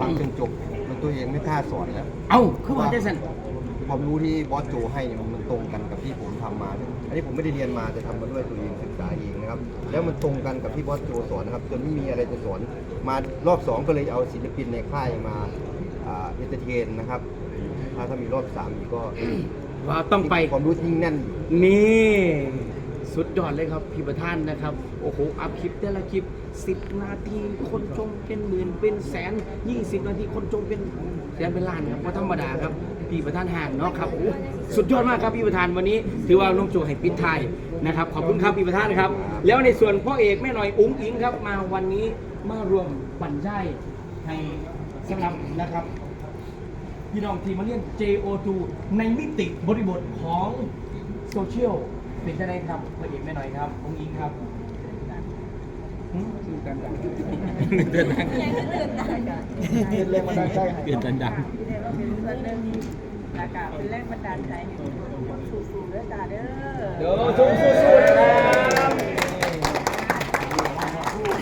ฟังจนจบจนตัวเองไม่กล้าสอนแล้ว เอ้าคือว่าได้สันความรู้ที่บอสโจให้เนี่ยมันตรงกันกับที่ผมทำมา อันนี้ผมไม่ได้เรียนมาแต่ทำมาด้วยตัวเองศึกษาเองนะครับ แล้วมันตรงกันกับที่บอสโจสอนนะครับจนไม่มีอะไรจะสอน มารอบสองก็เลยเอาศิลปินในค่ายมาอ่าเอนเตอร์เทนนะครับ ถ้าถ้ามีรอบสามอีกก็ว่าต้องไปความรู้ยิ่งแน่นนี่ สุดยอดเลยครับพี่ประธานนะครับ โอ้โห อัพคลิปแต่ละคลิป 10 นาทีคนชมเป็นหมื่นเป็นแสน 20 นาทีคนชมเป็นแสนเป็นล้านครับว่าธรรมดาครับพี่ประธานห่างเนาะครับโอ้สุดยอดมากครับพี่ประธานวันนี้ ถือว่าน้องโจให้ปิดไทยนะครับขอบคุณครับพี่ประธานครับ แล้วในส่วนพ่อเอกแม่หน่อยอุ้งอิงครับ มาวันนี้มารวมบรรยายให้สำหรับนะครับพี่น้องทีมมาเรียน JO2 ในมิติบริบทของโซเชียล เป็นจะได้ครับละเอียดไม่หน่อยครับองอิงครับหืมคือการดังเดินดังยังตื่นตาจ้ะเดินแรงบันดาลใจเดินดังดังที่ได้ว่าเป็นส่วนหนึ่งอากาศเป็นแรงบันดาลใจให้ทุกคน